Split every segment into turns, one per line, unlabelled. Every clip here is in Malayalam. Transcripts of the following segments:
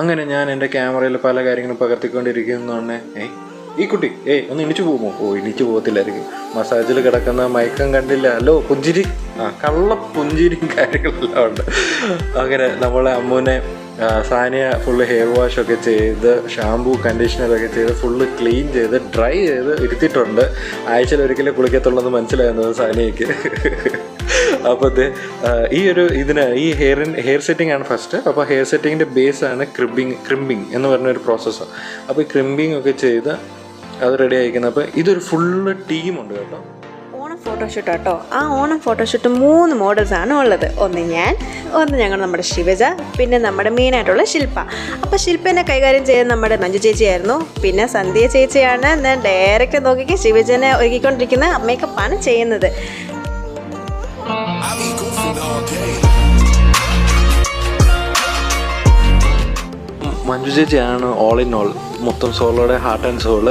അങ്ങനെ ഞാൻ എന്റെ ക്യാമറയിൽ പല കാര്യങ്ങളും പകർത്തിക്കൊണ്ടിരിക്കുന്നതാണ് ഏയ് ഈ കുട്ടി ഏയ് ഒന്ന് ഇണിച്ചു പോകുമോ? ഓ ഇണിച്ചു പോകത്തില്ലായിരിക്കും. മസാജിൽ കിടക്കുന്ന മയക്കം കണ്ടില്ല. അല്ലോ പുഞ്ചിരി? ആ കള്ള പുഞ്ചിരിയും കാര്യങ്ങളെല്ലാം ഉണ്ട്. അങ്ങനെ നമ്മളെ അമ്മൂനെ സാനിയ ഫുള്ള് ഹെയർ വാഷ് ഒക്കെ ചെയ്ത് ഷാമ്പൂ കണ്ടീഷണറൊക്കെ ചെയ്ത് ഫുള്ള് ക്ലീൻ ചെയ്ത് ഡ്രൈ ചെയ്ത് ഇരുത്തിയിട്ടുണ്ട്. ആഴ്ചയിൽ ഒരിക്കലും കുളിക്കത്തുള്ളൂ എന്ന് മനസ്സിലായിരുന്നു സാനിയയ്ക്ക്. അപ്പോൾ ഈ ഒരു ഇതിന് ഈ ഹെയറിൻ ഹെയർ സെറ്റിംഗ് ആണ് ഫസ്റ്റ് അപ്പോൾ ഹെയർ സെറ്റിങ്ങിന്റെ ബേസ് ആണ് ക്രിബിങ് ക്രിമ്പിങ് എന്ന് പറഞ്ഞ ഒരു പ്രോസസ്സ് അപ്പോൾ ഈ ക്രിമ്പിങ് ഒക്കെ ചെയ്ത് അത് റെഡി ആയിരിക്കുന്നത് അപ്പോൾ ഇതൊരു ഫുള്ള് ടീമുണ്ട് കേട്ടോ.
ഫോട്ടോഷൂട്ട് കേട്ടോ ആ ഓണം ഫോട്ടോഷൂട്ട് മൂന്ന് മോഡൽസ് ആണ് ഉള്ളത്. ഒന്ന് ഞാൻ ഒന്ന് ഞങ്ങൾ നമ്മുടെ ശിവജ പിന്നെ നമ്മുടെ മെയിനായിട്ടുള്ള ശില്പ. അപ്പോൾ ശില്പനെ കൈകാര്യം ചെയ്യാൻ നമ്മുടെ മഞ്ജു ചേച്ചിയായിരുന്നു പിന്നെ സന്ധ്യ ചേച്ചിയാണ്. ഞാൻ ഡയറക്റ്റ് നോക്കിക്ക് ശിവജനെ ഒരുക്കിക്കൊണ്ടിരിക്കുന്ന മേക്കപ്പാണ് ചെയ്യുന്നത്. all day.
മഞ്ജു ചേച്ചിയാണ് ഓൾ ഇൻ ഓൾ മൊത്തം സോളോയുടെ ഹാർട്ട് ആൻഡ് സോൾ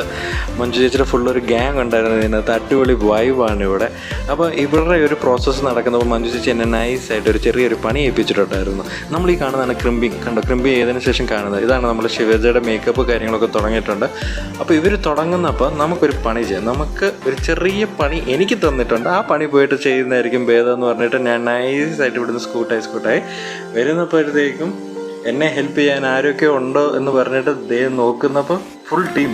മഞ്ജു ചേച്ചിയുടെ ഫുൾ ഒരു ഗ്യാങ് ഉണ്ടായിരുന്നു ഇതിനകത്ത്. അടിപൊളി വൈബാണ് ഇവിടെ. അപ്പോൾ ഇവരുടെ ഒരു പ്രോസസ്സ് നടക്കുന്നപ്പോൾ മഞ്ജു ചേച്ചി എന്നെ നൈസായിട്ട് ഒരു ചെറിയൊരു പണി ഏൽപ്പിച്ചിട്ടുണ്ടായിരുന്നു. നമ്മൾ ഈ കാണുന്നതാണ് ക്രിമ്പിങ് കണ്ടോ? ക്രിമ്പിങ് ചെയ്തതിന് ശേഷം കാണുന്നത്? ഇതാണ് നമ്മൾ ശിവജയുടെ മേക്കപ്പ് കാര്യങ്ങളൊക്കെ തുടങ്ങിയിട്ടുണ്ട്. അപ്പോൾ ഇവർ തുടങ്ങുന്നപ്പോൾ നമുക്കൊരു പണി ചെയ്യാം. നമുക്ക് ഒരു ചെറിയ പണി എനിക്ക് തന്നിട്ടുണ്ട്. ആ പണി പോയിട്ട് ചെയ്യുന്നതായിരിക്കും ഭേദം എന്ന് പറഞ്ഞിട്ട് ഞാൻ നൈസായിട്ട് ഇവിടുന്ന് സ്കൂട്ടായി സ്കൂട്ടായി വരുന്നപ്പോഴത്തേക്കും എന്നെ ഹെൽപ്പ് ചെയ്യാൻ ആരൊക്കെ ഉണ്ടോ എന്ന് പറഞ്ഞിട്ട് ദേ നോക്കുന്നപ്പോൾ ഫുൾ ടീം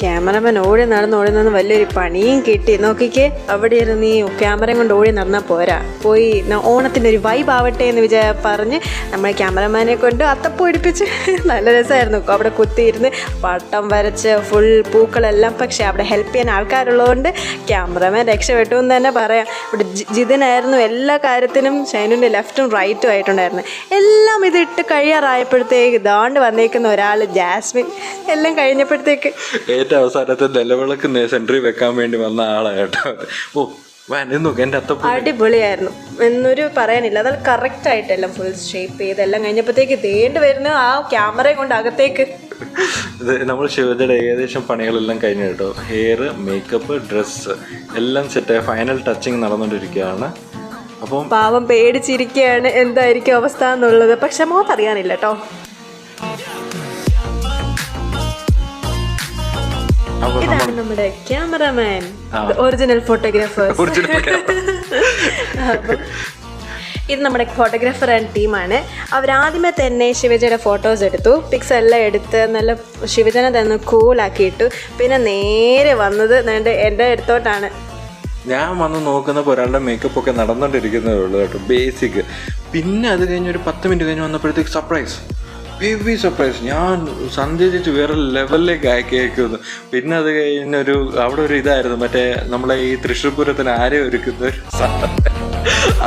ക്യാമറമാൻ ഓടി നടന്ന് ഓടി നടന്ന് വലിയൊരു പണിയും കിട്ടി. നോക്കിക്കേ അവിടെ ഇരുന്ന് ഈ ക്യാമറയും കൊണ്ട് ഓടി നടന്നാൽ പോരാ. പോയി ന- ഓണത്തിന്റെ ഒരു വൈബ് ആവട്ടെ എന്ന് വിചാ പറഞ്ഞ് നമ്മൾ ക്യാമറമാനെ കൊണ്ട് അത്തപ്പൂ എടുപ്പിച്ച് നല്ല രസമായിരുന്നു. അവിടെ കുത്തിയിരുന്ന് പട്ടം വരച്ച് ഫുൾ പൂക്കളെല്ലാം പക്ഷേ അവിടെ ഹെൽപ്പ് ചെയ്യാൻ ആൾക്കാരുള്ളതുകൊണ്ട് ക്യാമറമാൻ രക്ഷപ്പെട്ടു എന്ന് തന്നെ പറയാം. ഇവിടെ ജിതിനായിരുന്നു എല്ലാ കാര്യത്തിനും ഷൈനുവിന്റെ ലെഫ്റ്റും റൈറ്റും ആയിട്ടുണ്ടായിരുന്നു. എല്ലാം ഇതിട്ട് കഴിയാറായപ്പോഴത്തേക്ക് ദാണ്ട് വന്നേക്കുന്ന ഒരാൾ ജാസ്മിൻ. എല്ലാം കഴിഞ്ഞപ്പോഴത്തേക്ക്
ഏറ്റവും അവസാനത്തെ നിലവിളക്ക് സെൻട്രി വെക്കാൻ വേണ്ടി വന്ന ആളാണ് കേട്ടോ ഓ
അടിപൊളിയായിരുന്നു. എന്നൊരു പറയാനില്ല. അത് കറക്റ്റ് ആയിട്ടെല്ലാം ഫുൾ ഷേപ്പ് ചെയ്ത് എല്ലാം കഴിഞ്ഞപ്പോഴത്തേക്ക് തേണ്ട് വരുന്ന ആ ക്യാമറ കൊണ്ട് അകത്തേക്ക്.
നമ്മൾ ശിവജയുടെ ഏകദേശം പണികളെല്ലാം കഴിഞ്ഞു കേട്ടോ. ഹെയർ മേക്കപ്പ് ഡ്രസ് എല്ലാം സെറ്റ് ഫൈനൽ ടച്ചിങ് നടന്നുകൊണ്ടിരിക്കുകയാണ്. അപ്പം
പാവം പേടിച്ചിരിക്കുകയാണ് എന്തായിരിക്കും അവസ്ഥ എന്നുള്ളത്. പക്ഷെ മോത്തറിയാനില്ല കേട്ടോ. ഇതാണ് നമ്മുടെ ക്യാമറമാൻ. ഒറിജിനൽ ഫോട്ടോഗ്രാഫേഴ്സ് ഇത് നമ്മുടെ ഫോട്ടോഗ്രാഫർ ആൻഡ് ടീമാണ് അവരാദ്യമേ തന്നെ ശിവജയുടെ ഫോട്ടോസ് എടുത്തു. പിക്സ് എല്ലാം എടുത്ത് നല്ല ശിവജനെ തന്നെ കൂളാക്കിയിട്ടു പിന്നെ നേരെ വന്നത് എന്റെ അടുത്തോട്ടാണ്.
ഞാൻ വന്ന് നോക്കുന്നപ്പോൾ ഒരാളുടെ മേക്കപ്പ് ഒക്കെ നടന്നുകൊണ്ടിരിക്കുന്നതേ ഉള്ളൂ കേട്ടോ ബേസിക് പിന്നെ അത് കഴിഞ്ഞ് ഒരു പത്ത് മിനിറ്റ് കഴിഞ്ഞ് വന്നപ്പോഴത്തേക്ക് സർപ്രൈസ് ഹെവി സർപ്രൈസ് ഞാൻ സന്ധ്യജിച്ച് വേറെ ലെവലിലേക്ക് ആക്കി അയക്കുന്നു പിന്നെ അത് കഴിഞ്ഞൊരു അവിടെ ഒരു ഇതായിരുന്നു മറ്റേ നമ്മളെ ഈ തൃശ്ശൂർ പൂരത്തിന് ആരെ ഒരുക്കുന്ന.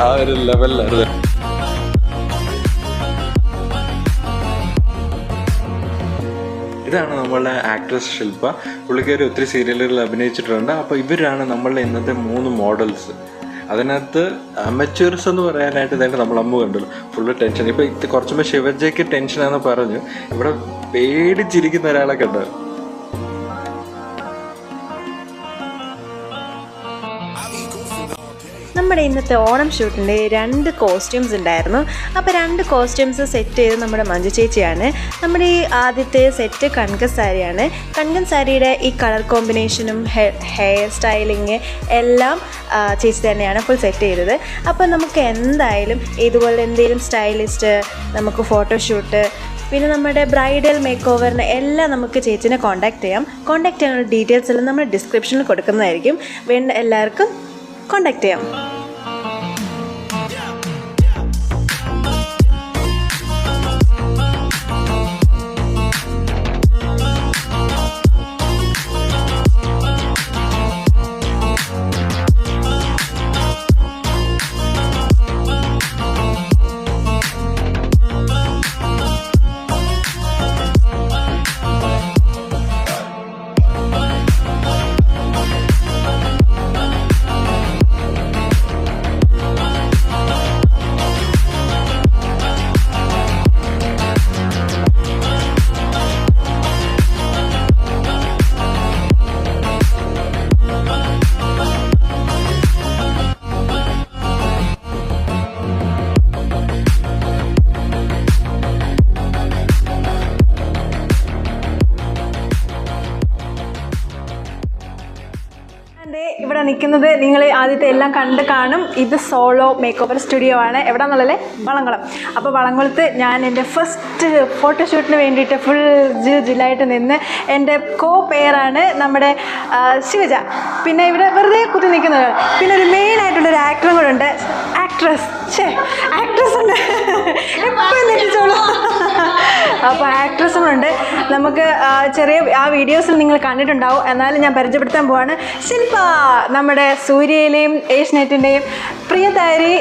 ആ ഒരു ലെവലിലായിരുന്നു ഇതാണ് നമ്മളുടെ ആക്ട്രസ് ശില്പ. പുള്ളിക്കാരി ഒത്തിരി സീരിയലുകളിൽ അഭിനയിച്ചിട്ടുണ്ട്. അപ്പോൾ ഇവരാണ് നമ്മളുടെ ഇന്നത്തെ മൂന്ന് മോഡൽസ് അതിനകത്ത് അമച്ചൂർസ് എന്ന് പറയാനായിട്ട് ഇതായിട്ട് നമ്മൾ അമ്മ കണ്ടല്ലോ. ഫുള്ള് ടെൻഷൻ ഇപ്പൊ കുറച്ചുമ്പോൾ ശിവജയ്ക്ക് ടെൻഷനാന്ന് പറഞ്ഞു. ഇവിടെ പേടിച്ചിരിക്കുന്ന ഒരാളെ കണ്ടു
നമ്മുടെ ഇന്നത്തെ ഓണം ഷൂട്ടിന്റെ രണ്ട് കോസ്റ്റ്യൂംസ് ഉണ്ടായിരുന്നു. അപ്പോൾ രണ്ട് കോസ്റ്റ്യൂംസ് സെറ്റ് ചെയ്ത് നമ്മുടെ മഞ്ജു ചേച്ചിയാണ്. നമ്മുടെ ഈ ആദ്യത്തെ സെറ്റ് കൺകൻ സാരിയാണ്. കൺകൻ സാരിയുടെ ഈ കളർ കോമ്പിനേഷനും ഹെയർ സ്റ്റൈലിങ് എല്ലാം ചേച്ചി തന്നെയാണ് ഫുൾ സെറ്റ് ചെയ്തത്. അപ്പോൾ നമുക്ക് എന്തായാലും ഇതുപോലെ എന്തെങ്കിലും സ്റ്റൈലിസ്റ്റ് നമുക്ക് ഫോട്ടോഷൂട്ട് പിന്നെ നമ്മുടെ ബ്രൈഡൽ മേക്ക് ഓവറിന് എല്ലാം നമുക്ക് ചേച്ചിനെ കോൺടാക്ട് ചെയ്യാം. കോൺടാക്ട് ചെയ്യാനുള്ള ഡീറ്റെയിൽസ് എല്ലാം നമ്മൾ ഡിസ്ക്രിപ്ഷനിൽ കൊടുക്കുന്നതായിരിക്കും. വേണ്ട എല്ലാവർക്കും കോൺടാക്ട് ചെയ്യാം
വിചാരിക്കുന്നത് നിങ്ങൾ ആദ്യത്തെ എല്ലാം കണ്ട് കാണും. ഇത് സോളോ മേക്ക് സ്റ്റുഡിയോ ആണ്. എവിടെയാണെന്നുള്ളല്ലേ വളംകുളം അപ്പോൾ വളംകുളത്ത് ഞാൻ എന്റെ ഫസ്റ്റ് ഫോട്ടോഷൂട്ടിന് വേണ്ടിയിട്ട് ഫുൾ ജില്ലായിട്ട് നിന്ന് എന്റെ കോ പേരാണ് നമ്മുടെ ശിവജ. പിന്നെ ഇവിടെ വെറുതെ കുത്തി നിൽക്കുന്നത് പിന്നെ ഒരു മെയിൻ ആയിട്ടുള്ളൊരു ആക്ടറും കൂടെ ഉണ്ട്. ആക്ട്രസ് ഛേ ആക്ട്രസ് ഉണ്ട്. എപ്പോഴും തെറ്റിച്ചോളൂ അപ്പോൾ ആക്ട്രസും ഉണ്ട്. നമുക്ക് ചെറിയ ആ വീഡിയോസിൽ നിങ്ങൾ കണ്ടിട്ടുണ്ടാവും. എന്നാലും ഞാൻ പരിചയപ്പെടുത്താൻ പോവാണ്. ശില്പ നമ്മുടെ സൂര്യയിലെയും ഏഷ്യനെറ്റിന്റെയും പ്രിയതാരി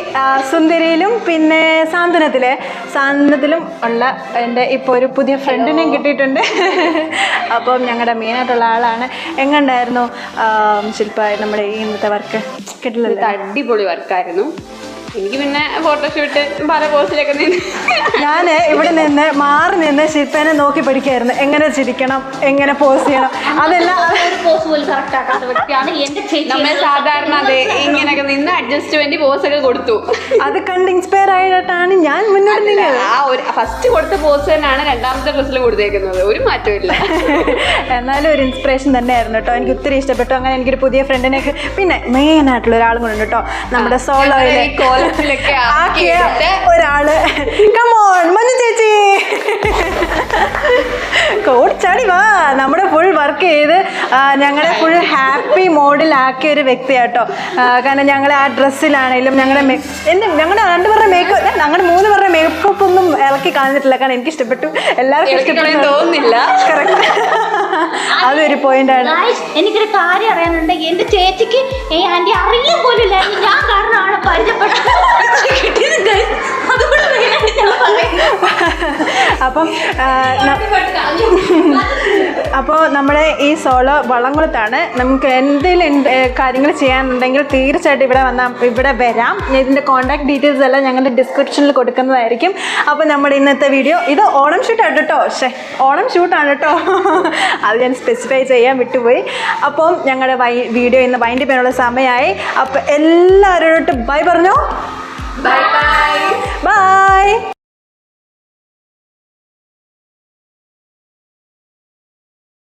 സുന്ദരിയിലും പിന്നെ സാന്ത്വനത്തിലെ. സാന്ത്വനത്തിലും ഉള്ള എന്റെ ഇപ്പോൾ ഒരു പുതിയ ഫ്രണ്ടിനെയും കിട്ടിയിട്ടുണ്ട്. അപ്പം ഞങ്ങളുടെ മെയിനായിട്ടുള്ള ആളാണ്. എങ്ങണ്ടായിരുന്നു ശില്പ നമ്മുടെ ഈ ഇന്നത്തെ വർക്ക്
കിട്ടില്ല അടിപൊളി വർക്കായിരുന്നു എനിക്ക് പിന്നെ ഫോട്ടോഷൂട്ട് പല പോസ്റ്റിലൊക്കെ നിന്ന്
ഞാൻ ഇവിടെ നിന്ന് മാറി നിന്ന് ശില്പനെ നോക്കി പഠിക്കായിരുന്നു. എങ്ങനെ ചിരിക്കണം എങ്ങനെ പോസ് ചെയ്യണം. അതെല്ലാം
വ്യക്തിയാണ് എന്റെ ചേച്ചി
നമ്മൾ സാധാരണ അതെ ഇങ്ങനെയൊക്കെ നിന്ന് അഡ്ജസ്റ്റ്മെന്റ് പോസ് ഒക്കെ കൊടുത്തു.
അത് കണ്ട് ഇൻസ്പയർ ആയിട്ടാണ് ഞാൻ മുന്നോട്ട് നീങ്ങിയത്.
ആ ഒരു ഫസ്റ്റ് കൊടുത്ത പോസ് തന്നെയാണ് രണ്ടാമത്തെ ഡ്രസ്സിൽ കൊടുത്തേക്കുന്നത്. ഒരു മാറ്റമില്ല
എന്നാലും ഒരു ഇൻസ്പിറേഷൻ തന്നെയായിരുന്നു കേട്ടോ. എനിക്ക് ഒത്തിരി ഇഷ്ടപ്പെട്ടു. അങ്ങനെ എനിക്കൊരു പുതിയ ഫ്രണ്ടിനെ പിന്നെ മെയിൻ ആയിട്ടുള്ള ഒരാളും കൂടെ ഉണ്ട് കേട്ടോ. നമ്മുടെ സോളോയിലെ
ഒരാൾ. കോലത്തിലൊക്കെ
കമോൺ മഞ്ഞു ചേച്ചി. ഓടിച്ചാടി വാ. നമ്മുടെ ഫുൾ വർക്ക് ചെയ്ത് ഞങ്ങളെ ഫുൾ ഹാപ്പി മോഡിലാക്കിയ ഒരു വ്യക്തിയാട്ടോ. കാരണം ഞങ്ങളെ ആ ഡ്രസ്സിലാണെങ്കിലും ഞങ്ങളുടെ എന്ത് എന്റെ ഞങ്ങളുടെ രണ്ടുപേരുടെ മേക്കപ്പ് ഞങ്ങളുടെ മൂന്ന് പേരുടെ മേക്കപ്പ് ഒന്നും ഇളക്കി കളഞ്ഞിട്ടില്ല. കാരണം എനിക്ക് ഇഷ്ടപ്പെട്ടു. എല്ലാവർക്കും ഇഷ്ടപ്പെട്ടു.
തോന്നുന്നില്ല.
കറക്റ്റ് അതൊരു പോയിന്റ്
ആണ്. എനിക്കൊരു കാര്യം അറിയാനുണ്ട് എന്റെ ചേച്ചിക്ക് ആന്റി അറിയാൻ പോലും ഞാൻ കാരണമാണ് പരിചയപ്പെട്ടത്. അതുകൊണ്ട്.
അപ്പം അപ്പോൾ നമ്മുടെ ഈ സോളോ വളംകുളത്താണ്. നമുക്ക് എന്തെങ്കിലും കാര്യങ്ങൾ ചെയ്യാനുണ്ടെങ്കിൽ തീർച്ചയായിട്ടും ഇവിടെ വന്നാൽ ഇവിടെ വരാം. ഇതിന്റെ കോൺടാക്ട് ഡീറ്റെയിൽസ് എല്ലാം ഞങ്ങളുടെ ഡിസ്ക്രിപ്ഷനിൽ കൊടുക്കുന്നതായിരിക്കും. അപ്പോൾ നമ്മുടെ ഇന്നത്തെ വീഡിയോ ഇത് ഓണം ഷൂട്ടാണ് കേട്ടോ പക്ഷേ ഓണം ഷൂട്ടാണ് കേട്ടോ അത് ഞാൻ സ്പെസിഫൈ ചെയ്യാൻ വിട്ടുപോയി. അപ്പം ഞങ്ങളുടെ വൈ വീഡിയോ ഇന്ന് വൈൻഡ് ചെയ്യാനുള്ള സമയമായി. അപ്പോൾ എല്ലാവരോടും ബൈ പറഞ്ഞോ.
Bye bye
bye